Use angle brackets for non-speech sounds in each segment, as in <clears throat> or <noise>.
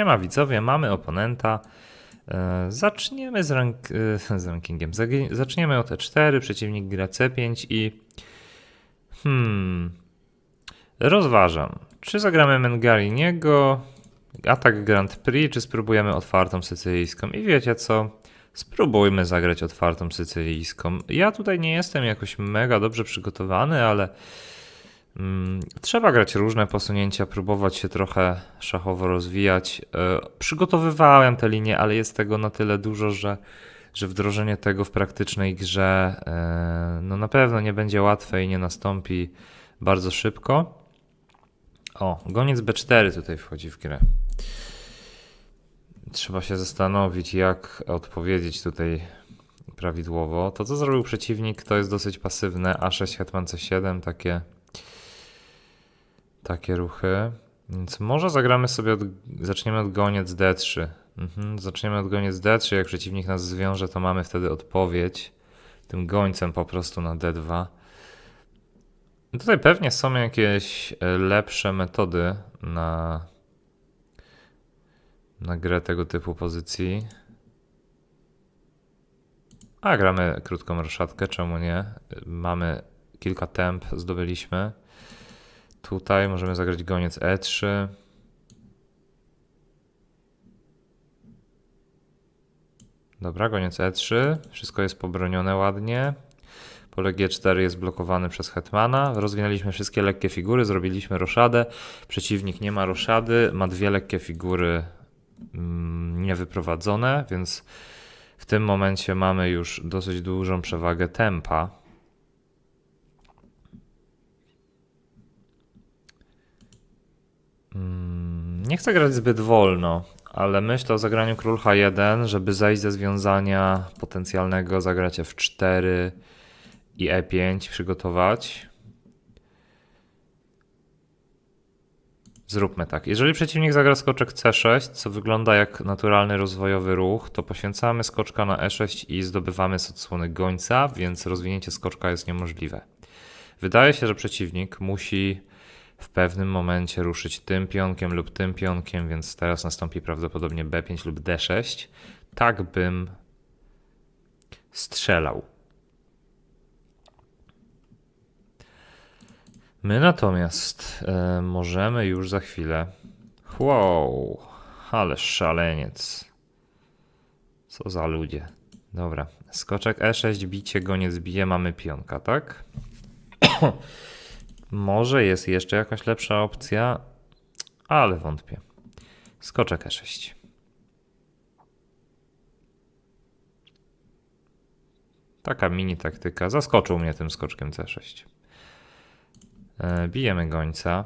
Siema widzowie, mamy oponenta. E, Zaczniemy z, rank e, z rankingiem. Zaczniemy od E4, przeciwnik gra C5 i... Hmm... Rozważam, czy zagramy Mengariniego, atak Grand Prix, czy spróbujemy otwartą sycylijską. I wiecie co? Spróbujmy zagrać otwartą sycylijską. Ja tutaj nie jestem jakoś mega dobrze przygotowany, ale trzeba grać różne posunięcia, próbować się trochę szachowo rozwijać. E, przygotowywałem te linie, ale jest tego na tyle dużo, że, że wdrożenie tego w praktycznej grze e, no na pewno nie będzie łatwe i nie nastąpi bardzo szybko. O, goniec B4 tutaj wchodzi w grę. Trzeba się zastanowić, jak odpowiedzieć tutaj prawidłowo. To, co zrobił przeciwnik, to jest dosyć pasywne. A6, hetman C7, takie, takie ruchy. Więc może zagramy sobie, od, zaczniemy od goniec D3. Mhm, zaczniemy od goniec D3. Jak przeciwnik nas zwiąże, to mamy wtedy odpowiedź tym gońcem po prostu na D2. Tutaj pewnie są jakieś e, lepsze metody na, na grę tego typu pozycji. A gramy krótką roszadkę, czemu nie? Mamy kilka temp, zdobyliśmy. Tutaj możemy zagrać goniec E3. Dobra, goniec E3. Wszystko jest pobronione ładnie. Pole G4 jest blokowany przez hetmana. Rozwinęliśmy wszystkie lekkie figury, zrobiliśmy roszadę. Przeciwnik nie ma roszady, ma dwie lekkie figury mm, niewyprowadzone, więc w tym momencie mamy już dosyć dużą przewagę tempa. Nie chcę grać zbyt wolno, ale myślę o zagraniu król H1, żeby zejść ze związania potencjalnego, zagrać F4 i E5 przygotować. Zróbmy tak. Jeżeli przeciwnik zagra skoczek C6, co wygląda jak naturalny rozwojowy ruch, to poświęcamy skoczka na E6 i zdobywamy z odsłony gońca, więc rozwinięcie skoczka jest niemożliwe. Wydaje się, że przeciwnik musi w pewnym momencie ruszyć tym pionkiem lub tym pionkiem, więc teraz nastąpi prawdopodobnie B5 lub D6. Tak bym strzelał. My natomiast e, możemy już za chwilę. Wow, ale szaleniec. Co za ludzie. Dobra, skoczek E6, bicie, goniec bije, mamy pionka, tak? <coughs> Może jest jeszcze jakaś lepsza opcja, ale wątpię. Skoczek E6. Taka mini taktyka. Zaskoczył mnie tym skoczkiem C6. E, Bijemy gońca.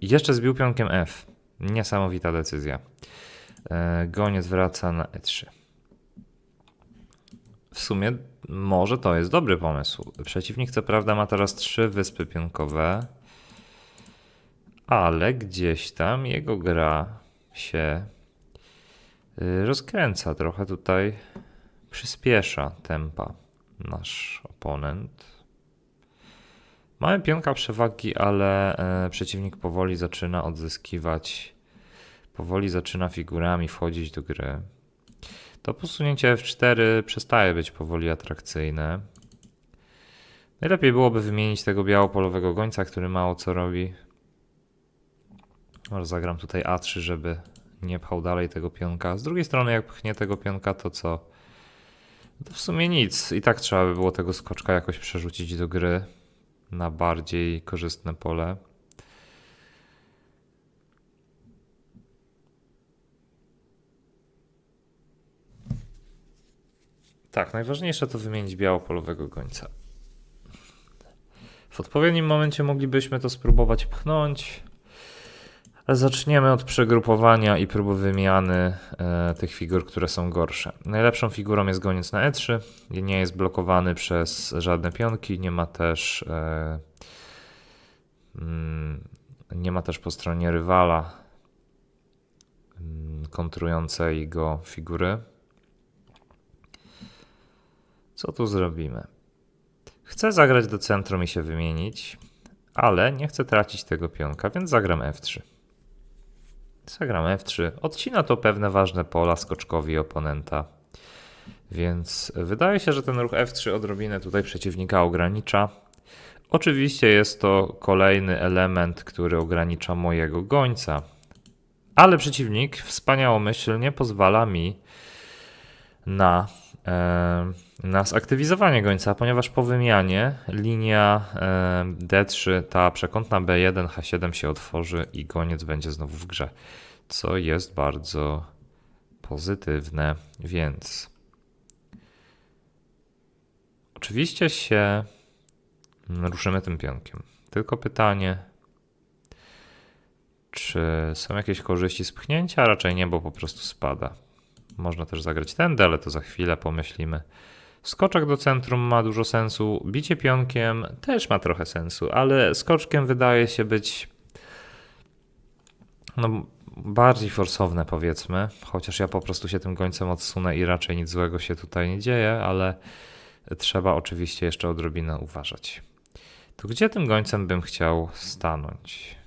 Jeszcze zbił pionkiem F. Niesamowita decyzja. E, Goniec wraca na E3. W sumie może to jest dobry pomysł. Przeciwnik co prawda ma teraz trzy wyspy pionkowe, ale gdzieś tam jego gra się y, rozkręca trochę tutaj. Przyspiesza tempa nasz oponent. Mamy pionka przewagi, ale e, przeciwnik powoli zaczyna odzyskiwać, powoli zaczyna figurami wchodzić do gry. To posunięcie F4 przestaje być powoli atrakcyjne. Najlepiej byłoby wymienić tego białopolowego gońca, który mało co robi. Może zagram tutaj A3, żeby nie pchał dalej tego pionka. Z drugiej strony, jak pchnie tego pionka, to co? To w sumie nic. I tak trzeba by było tego skoczka jakoś przerzucić do gry na bardziej korzystne pole. Tak, najważniejsze to wymienić białopolowego gońca. W odpowiednim momencie moglibyśmy to spróbować pchnąć, ale zaczniemy od przegrupowania i próby wymiany e, tych figur, które są gorsze. Najlepszą figurą jest goniec na E3, nie jest blokowany przez żadne pionki, nie ma też e, mm, nie ma też po stronie rywala mm, kontrującej go figury. Co tu zrobimy? Chcę zagrać do centrum i się wymienić, ale nie chcę tracić tego pionka, więc zagram F3. Zagram F3. Odcina to pewne ważne pola skoczkowi oponenta. Więc wydaje się, że ten ruch F3 odrobinę tutaj przeciwnika ogranicza. Oczywiście jest to kolejny element, który ogranicza mojego gońca. Ale przeciwnik wspaniałomyślnie pozwala mi na, na zaktywizowanie gońca, ponieważ po wymianie linia e, D3, ta przekątna B1, H7 się otworzy i goniec będzie znowu w grze, co jest bardzo pozytywne, więc oczywiście się ruszymy tym pionkiem. Tylko pytanie, czy są jakieś korzyści z pchnięcia? Raczej nie, bo po prostu spada. Można też zagrać tędy, ale to za chwilę pomyślimy. Skoczek do centrum ma dużo sensu. Bicie pionkiem też ma trochę sensu, ale skoczkiem wydaje się być no, bardziej forsowne, powiedzmy. Chociaż ja po prostu się tym gońcem odsunę i raczej nic złego się tutaj nie dzieje, ale trzeba oczywiście jeszcze odrobinę uważać. To gdzie tym gońcem bym chciał stanąć?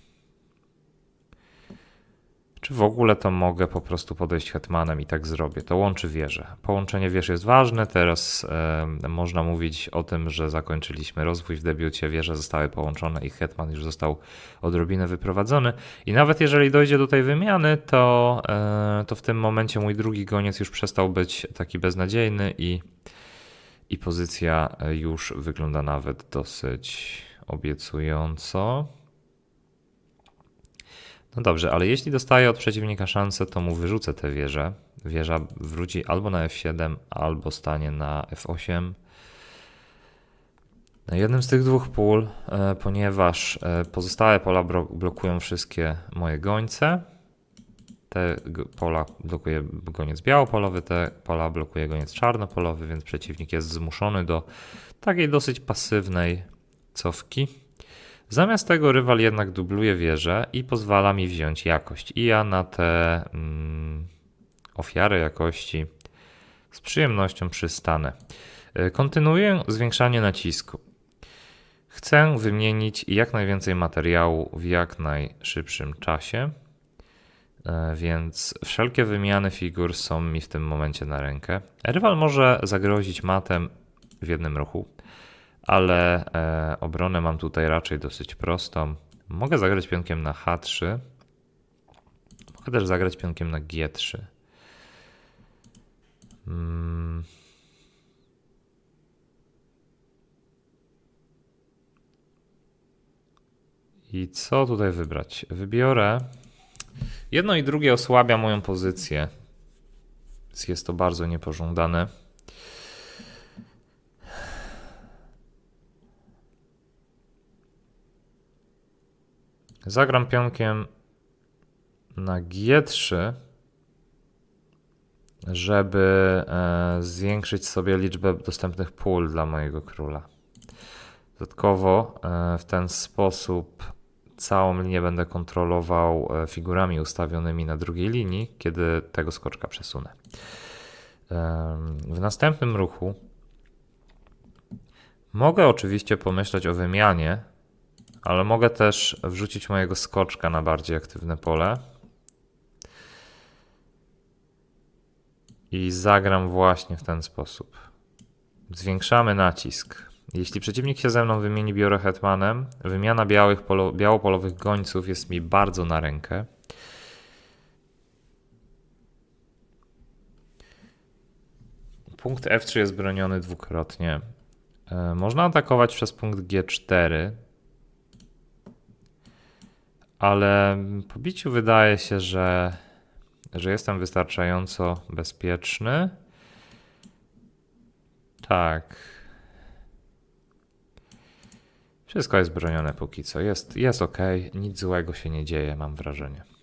Czy w ogóle to mogę po prostu podejść hetmanem i tak zrobię? To łączy wieże. Połączenie wież jest ważne. Teraz e, można mówić o tym, że zakończyliśmy rozwój w debiucie. Wieże zostały połączone i hetman już został odrobinę wyprowadzony. I nawet jeżeli dojdzie do tej wymiany, to, e, to w tym momencie mój drugi goniec już przestał być taki beznadziejny i, i pozycja już wygląda nawet dosyć obiecująco. No dobrze, ale jeśli dostaję od przeciwnika szansę, to mu wyrzucę tę wieżę. Wieża wróci albo na F7, albo stanie na F8. Na jednym z tych dwóch pól, e, ponieważ e, pozostałe pola blokują wszystkie moje gońce. Te pola blokuje goniec białopolowy, te pola blokuje goniec czarnopolowy, więc przeciwnik jest zmuszony do takiej dosyć pasywnej cofki. Zamiast tego rywal jednak dubluje wieżę i pozwala mi wziąć jakość. I ja na te mm, ofiary jakości z przyjemnością przystanę. E, kontynuuję zwiększanie nacisku. Chcę wymienić jak najwięcej materiału w jak najszybszym czasie, e, więc wszelkie wymiany figur są mi w tym momencie na rękę. Rywal może zagrozić matem w jednym ruchu ale e, obronę mam tutaj raczej dosyć prostą. Mogę zagrać pionkiem na H3. Mogę też zagrać pionkiem na G3. Hmm. I co tutaj wybrać? Wybiorę. Jedno i drugie osłabia moją pozycję. Jest to bardzo niepożądane. Zagram pionkiem na G3, żeby e, zwiększyć sobie liczbę dostępnych pól dla mojego króla. Dodatkowo e, w ten sposób całą linię będę kontrolował e, figurami ustawionymi na drugiej linii, kiedy tego skoczka przesunę. W następnym ruchu mogę oczywiście pomyśleć o wymianie ale mogę też wrzucić mojego skoczka na bardziej aktywne pole. I zagram właśnie w ten sposób. Zwiększamy nacisk. Jeśli przeciwnik się ze mną wymieni, biorę hetmanem. Wymiana białych polo, białopolowych gońców jest mi bardzo na rękę. Punkt F3 jest broniony dwukrotnie. E, można atakować przez punkt G4 ale po biciu wydaje się, że, że jestem wystarczająco bezpieczny. Tak. Wszystko jest bronione póki co. Jest, jest ok, nic złego się nie dzieje, mam wrażenie.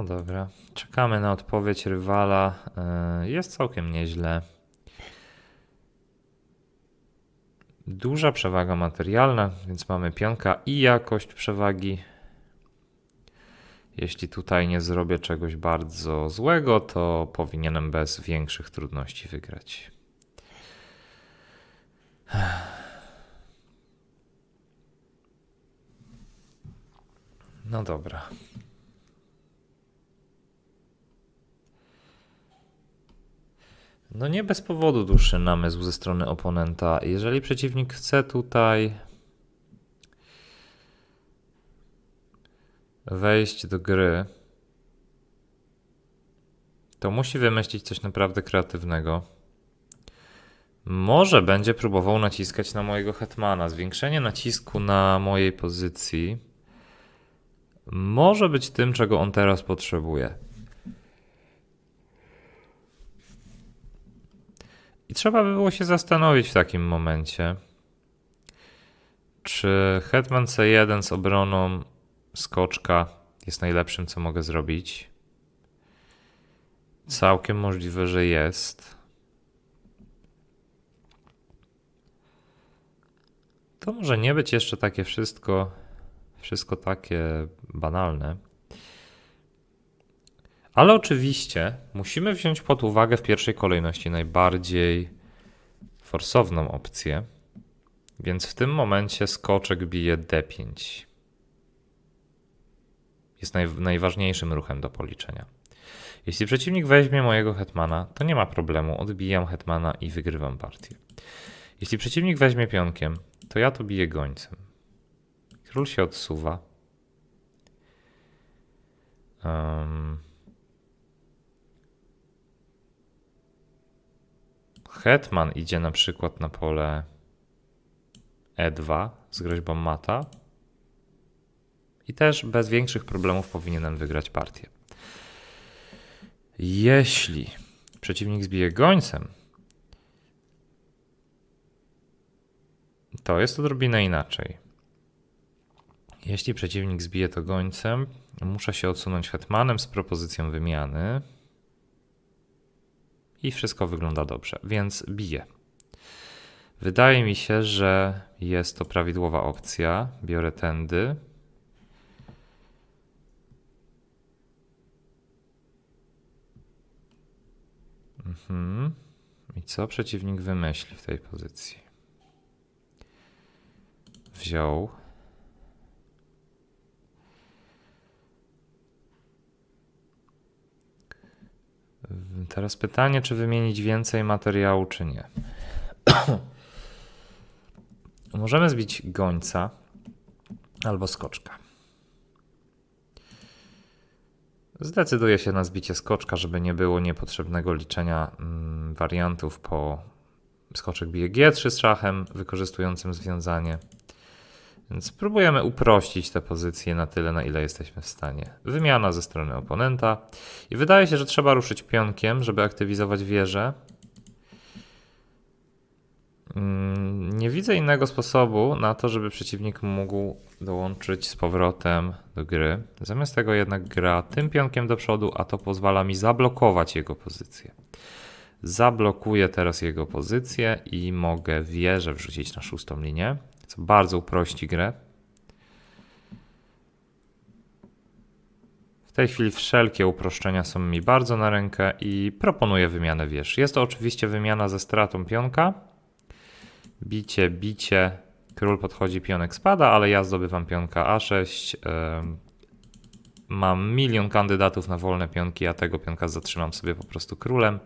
No dobra, czekamy na odpowiedź rywala. E, jest całkiem nieźle. Duża przewaga materialna, więc mamy pionka i jakość przewagi. Jeśli tutaj nie zrobię czegoś bardzo złego, to powinienem bez większych trudności wygrać. No dobra. No nie bez powodu dłuższy namysł ze strony oponenta. Jeżeli przeciwnik chce tutaj wejść do gry, to musi wymyślić coś naprawdę kreatywnego. Może będzie próbował naciskać na mojego hetmana. Zwiększenie nacisku na mojej pozycji może być tym, czego on teraz potrzebuje. I trzeba by było się zastanowić w takim momencie, czy hetman C1 z obroną skoczka jest najlepszym, co mogę zrobić. Całkiem możliwe, że jest. To może nie być jeszcze takie wszystko, wszystko takie banalne. Ale oczywiście musimy wziąć pod uwagę w pierwszej kolejności najbardziej forsowną opcję. Więc w tym momencie skoczek bije D5. Jest naj, najważniejszym ruchem do policzenia. Jeśli przeciwnik weźmie mojego hetmana, to nie ma problemu. Odbijam hetmana i wygrywam partię. Jeśli przeciwnik weźmie pionkiem, to ja to biję gońcem. Król się odsuwa. Um, Hetman idzie na przykład na pole E2 z groźbą mata. I też bez większych problemów powinienem wygrać partię. Jeśli przeciwnik zbije gońcem, to jest odrobinę inaczej. Jeśli przeciwnik zbije to gońcem, muszę się odsunąć hetmanem z propozycją wymiany. I wszystko wygląda dobrze, więc biję. Wydaje mi się, że jest to prawidłowa opcja. Biorę tędy. Mhm. I co przeciwnik wymyśli w tej pozycji? Wziął. Teraz pytanie, czy wymienić więcej materiału, czy nie. <clears throat> Możemy zbić gońca albo skoczka. Zdecyduję się na zbicie skoczka, żeby nie było niepotrzebnego liczenia mm, wariantów po skoczek bije G3 z szachem, wykorzystującym związanie. Więc spróbujemy uprościć tę pozycję na tyle, na ile jesteśmy w stanie. Wymiana ze strony oponenta. I wydaje się, że trzeba ruszyć pionkiem, żeby aktywizować wieżę. Mm, nie widzę innego sposobu na to, żeby przeciwnik mógł dołączyć z powrotem do gry. Zamiast tego jednak gra tym pionkiem do przodu, a to pozwala mi zablokować jego pozycję. Zablokuję teraz jego pozycję i mogę wieżę wrzucić na szóstą linię co bardzo uprości grę. W tej chwili wszelkie uproszczenia są mi bardzo na rękę i proponuję wymianę wież. Jest to oczywiście wymiana ze stratą pionka. Bicie, bicie, król podchodzi, pionek spada, ale ja zdobywam pionka A6. Mam milion kandydatów na wolne pionki, a tego pionka zatrzymam sobie po prostu królem.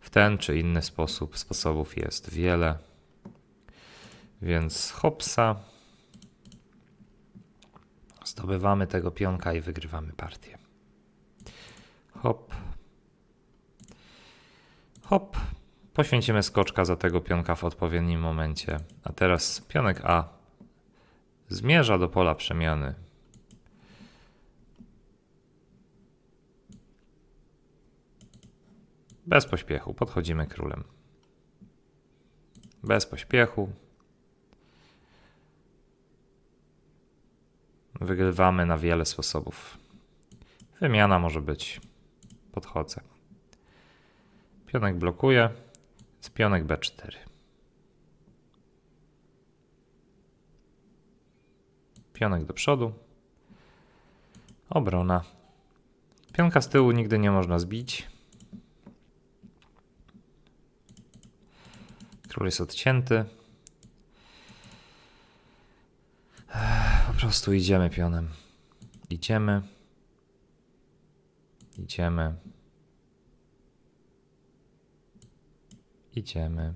W ten czy inny sposób, sposobów jest wiele. Więc hopsa. Zdobywamy tego pionka i wygrywamy partię. Hop. Hop. Poświęcimy skoczka za tego pionka w odpowiednim momencie. A teraz pionek A zmierza do pola przemiany. Bez pośpiechu podchodzimy królem. Bez pośpiechu Wygrywamy na wiele sposobów. Wymiana może być. Podchodzę. Pionek blokuje. Z pionek B4. Pionek do przodu. Obrona. Pionka z tyłu nigdy nie można zbić. Król jest odcięty. Ech, Po prostu idziemy pionem. Idziemy. Idziemy. Idziemy.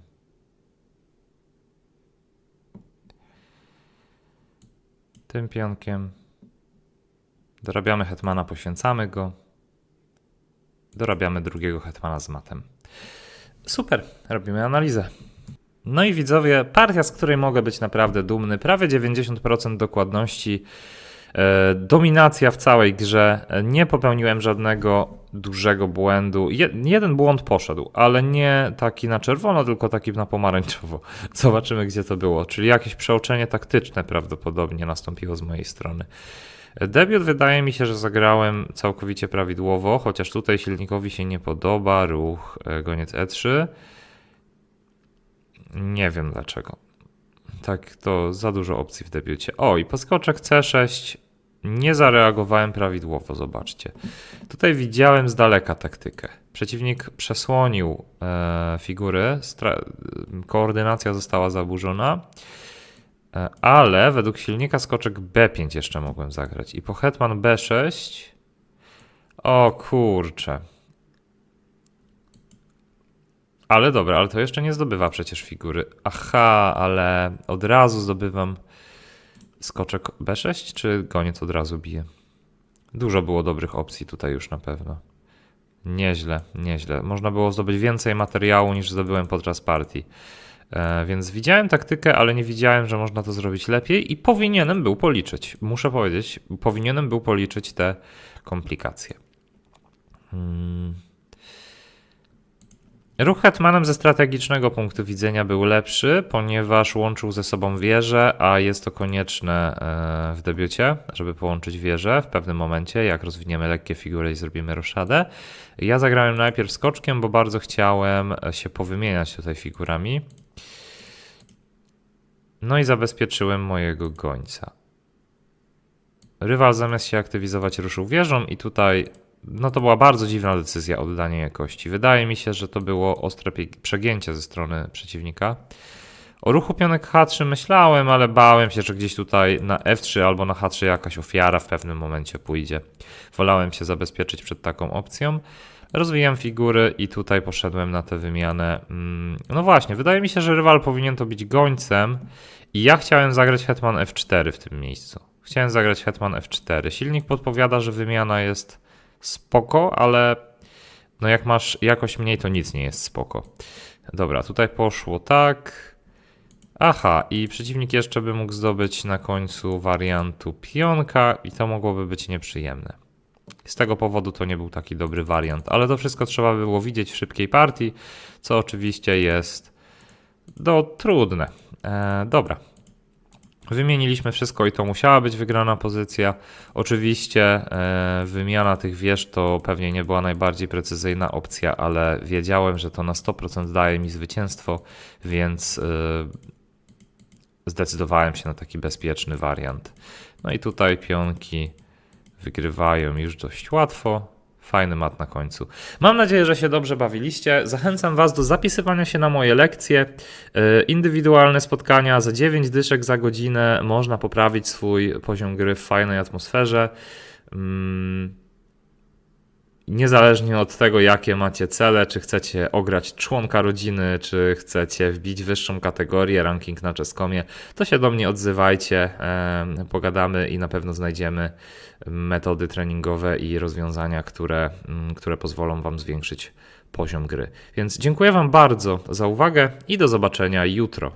Tym pionkiem. Dorabiamy hetmana, poświęcamy go. Dorabiamy drugiego hetmana z matem. Super, robimy analizę. No i widzowie, partia, z której mogę być naprawdę dumny, prawie 90% dokładności, e, dominacja w całej grze. E, Nie popełniłem żadnego dużego błędu. Je, jeden błąd poszedł, ale nie taki na czerwono, tylko taki na pomarańczowo. <laughs> Zobaczymy, gdzie to było. Czyli jakieś przeoczenie taktyczne prawdopodobnie nastąpiło z mojej strony. Debiut wydaje mi się, że zagrałem całkowicie prawidłowo, chociaż tutaj silnikowi się nie podoba ruch e, goniec E3. Nie wiem dlaczego. Tak, to za dużo opcji w debiucie. O, i podskoczek C6 nie zareagowałem prawidłowo, zobaczcie. Tutaj widziałem z daleka taktykę. Przeciwnik przesłonił e, figury, koordynacja została zaburzona. E, Ale według silnika skoczek B5 jeszcze mogłem zagrać. I po hetman B6. O kurczę. Ale dobra, ale to jeszcze nie zdobywa przecież figury. Aha, ale od razu zdobywam skoczek B6, czy goniec od razu bije? Dużo było dobrych opcji tutaj już na pewno. Nieźle, nieźle. Można było zdobyć więcej materiału niż zdobyłem podczas partii. E, więc widziałem taktykę, ale nie widziałem, że można to zrobić lepiej i powinienem był policzyć. Muszę powiedzieć, powinienem był policzyć te komplikacje. Hmm. Ruch hetmanem ze strategicznego punktu widzenia był lepszy, ponieważ łączył ze sobą wieże, a jest to konieczne e, w debiucie, żeby połączyć wieże w pewnym momencie, jak rozwiniemy lekkie figury i zrobimy roszadę. Ja zagrałem najpierw skoczkiem, bo bardzo chciałem się powymieniać tutaj figurami. No i zabezpieczyłem mojego gońca. Rywal zamiast się aktywizować ruszył wieżą i tutaj no to była bardzo dziwna decyzja oddanie jakości. Wydaje mi się, że to było ostre przegięcie ze strony przeciwnika. O ruchu pionek H3 myślałem, ale bałem się, że gdzieś tutaj na F3 albo na H3 jakaś ofiara w pewnym momencie pójdzie. Wolałem się zabezpieczyć przed taką opcją. Rozwijam figury i tutaj poszedłem na tę wymianę. Mm, No właśnie, wydaje mi się, że rywal powinien to być gońcem i ja chciałem zagrać hetman F4 w tym miejscu. Chciałem zagrać hetman F4. Silnik podpowiada, że wymiana jest spoko, ale no jak masz jakoś mniej, to nic nie jest spoko. Dobra, tutaj poszło tak. Aha, i przeciwnik jeszcze by mógł zdobyć na końcu wariantu pionka i to mogłoby być nieprzyjemne. Z tego powodu to nie był taki dobry wariant, ale to wszystko trzeba było widzieć w szybkiej partii, co oczywiście jest do trudne. E, dobra. Wymieniliśmy wszystko i to musiała być wygrana pozycja. Oczywiście e, wymiana tych wież to pewnie nie była najbardziej precyzyjna opcja, ale wiedziałem, że to na 100% daje mi zwycięstwo, więc e, zdecydowałem się na taki bezpieczny wariant. No i tutaj pionki wygrywają już dość łatwo. Fajny mat na końcu. Mam nadzieję, że się dobrze bawiliście. Zachęcam Was do zapisywania się na moje lekcje. Yy, Indywidualne spotkania za 9 dyszek za godzinę. Można poprawić swój poziom gry w fajnej atmosferze. Niezależnie od tego, jakie macie cele, czy chcecie ograć członka rodziny, czy chcecie wbić wyższą kategorię, ranking na Czeskomie, to się do mnie odzywajcie, pogadamy i na pewno znajdziemy metody treningowe i rozwiązania, które, mm, które pozwolą Wam zwiększyć poziom gry. Więc dziękuję Wam bardzo za uwagę i do zobaczenia jutro.